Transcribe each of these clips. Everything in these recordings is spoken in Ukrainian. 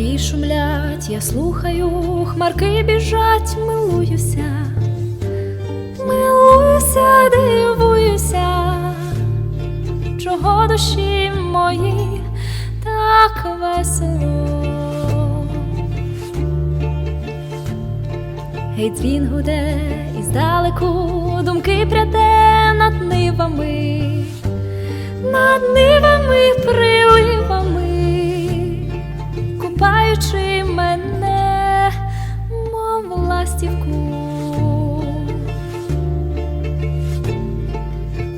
Гаї шумлять, я слухаю, хмарки біжать, милуюся, милуюся, дивуюся, чого душі мої так весело. Гей, дзвін гуде і здалеку думки пряде над нивами, над нивами, приливами, купаючи мене, мов ластівку.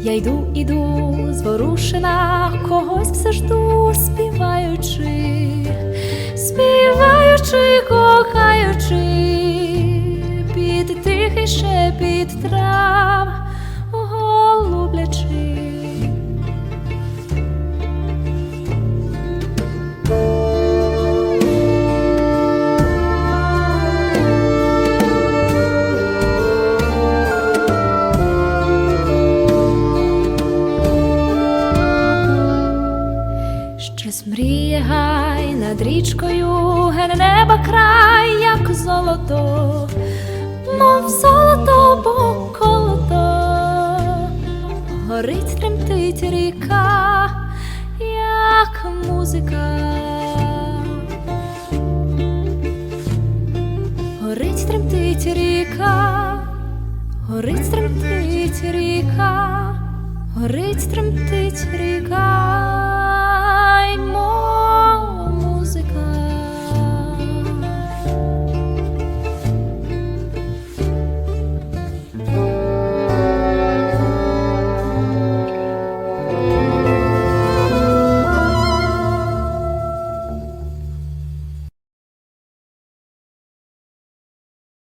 Я йду, іду, зворушена, когось все жду, співаючи, співаючи, кохаючи, під тихий шепіт трав, мріє гай над річкою, ген неба край, як золото, мов золото, бо колото, горить тремтить ріка, як музика. Горить тремтить ріка, горить тремтить ріка, горить тремтить ріка.